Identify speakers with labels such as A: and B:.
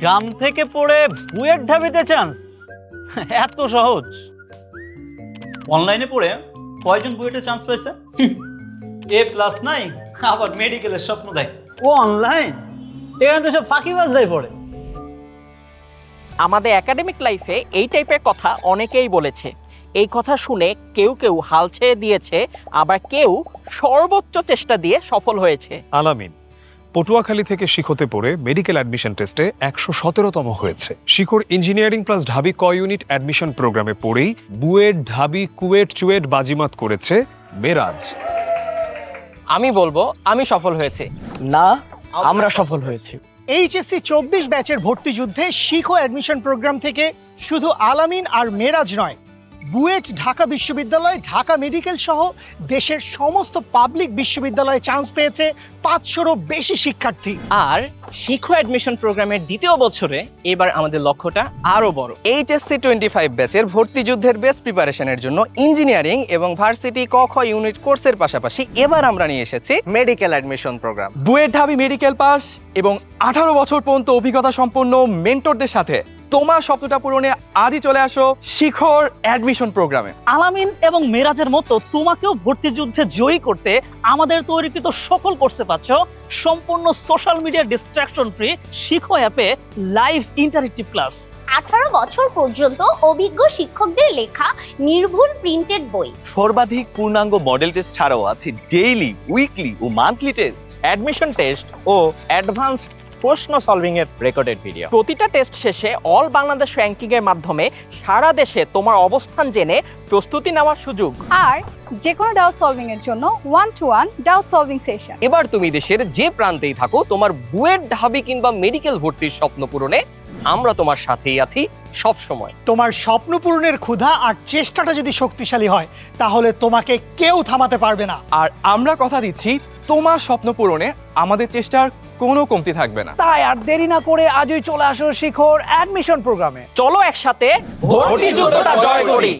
A: গ্রাম থেকে পড়ে বুয়েট ঢাবিতে চান্স। এত সহজ।
B: অনলাইনে পড়ে কয়জন বুয়েটে চান্স পেয়েছে এ প্লাস নাই আবার মেডিকেলের স্বপ্ন দেখ।
A: ও অনলাইন? এখানে তো সব ফাঁকিবাজরাই পড়ে।
C: আমাদের একাডেমিক লাইফে এই টাইপের কথা অনেকেই বলেছে। এই কথা শুনে কেউ কেউ হাল ছেড়ে দিয়েছে আবার কেউ সর্বোচ্চ চেষ্টা দিয়ে সফল হয়েছে।
D: আলামিন পটুয়াখালী থেকে শিখতে পড়ে মেডিকেল অ্যাডমিশন টেস্টে একশো সতেরোতম হয়েছে। শিখর ইঞ্জিনিয়ারিং প্লাস ঢাবি ক ইউনিট অ্যাডমিশন প্রোগ্রামে পড়েই বুয়েট ঢাবি কুয়েট চুয়েট বাজিমাত করেছে মেরাজ।
C: আমি বলব আমি সফল হয়েছে।
E: না আমরা সফল হয়েছি।
F: এইচএসসি চব্বিশ ব্যাচের ভর্তি যুদ্ধে শিখো অ্যাডমিশন প্রোগ্রাম থেকে শুধু আলামিন আর মেরাজ নয় বুয়েট ঢাকা বিশ্ববিদ্যালয় ঢাকা মেডিকেল সহ দেশের সমস্ত পাবলিক বিশ্ববিদ্যালয়ে চান্স পেয়েছে পাঁচশোরও বেশি শিক্ষার্থী।
C: আর শিখো অ্যাডমিশন প্রোগ্রামের দ্বিতীয় বছরে এবার আমাদের লক্ষ্যটা আরও বড়।
E: এইচএসসি টোয়েন্টি ফাইভ ব্যাচের ভর্তি যুদ্ধের বেস্ট প্রিপারেশনের জন্য ইঞ্জিনিয়ারিং এবং ভার্সিটি ক খ ইউনিট কোর্সের পাশাপাশি এবার আমরা নিয়ে এসেছি মেডিকেল অ্যাডমিশন প্রোগ্রাম
G: বুয়েট ঢাবি মেডিকেল পাস এবং আঠারো বছর পর্যন্ত অভিজ্ঞতা সম্পন্ন মেন্টরদের সাথে তোমার স্বপ্নটা পূরণে আজই চলে আসো শিখর অ্যাডমিশন প্রোগ্রামে।
A: আলামিন এবং মেরাজের মতো তোমাকেও ভর্তি যুদ্ধে জয়ী করতে আমাদের তৈরিকৃত সকল কোর্সে পাচ্ছ সম্পূর্ণ সোশ্যাল মিডিয়া ডিস্ট্রাকশন ফ্রি শিখো অ্যাপে লাইভ ইন্টারেক্টিভ ক্লাস।
H: আঠারো বছর পর্যন্ত অভিজ্ঞ শিক্ষকদের লেখা নির্ভুল প্রিন্টেড বই।
I: সর্বাধিক পূর্ণাঙ্গ মডেল টেস্ট ছাড়াও আছে ডেইলি উইকলি ও মান্থলি টেস্ট
C: অ্যাডমিশন টেস্ট ও অ্যাডভান্স প্রশ্ন সলভিং এর রেকর্ডেড ভিডিও প্রতিটা টেস্ট শেষে অল বাংলাদেশ র্যাঙ্কিং এর মাধ্যমে সারা দেশে তোমার অবস্থান জেনে প্রস্তুতি নেওয়ার সুযোগ।
J: আর যে কোনো ডাউট সলভিং এর জন্য one to one doubt solving session
E: এবার তুমি দেশের যে প্রান্তেই থাকো তোমার বুয়েট ঢাবি কিংবা মেডিকেল ভর্তির স্বপ্ন পূরণে আমরা তোমার সাথেই আছি সব সময়।
F: তোমার স্বপ্ন পূরণের ক্ষুধা আর চেষ্টাটা যদি শক্তিশালী হয় তাহলে তোমাকে কেউ থামাতে পারবে না।
G: আর আমরা কথা দিচ্ছি তোমার স্বপ্ন পূরণে আমাদের চেষ্টার কোনো কমতি থাকবে না।
A: তাই আর দেরি না করে আজই চলে আসো শিখর অ্যাডমিশন প্রোগ্রামে।
C: চলো একসাথে ভর্তি যুদ্ধটা জয় করি।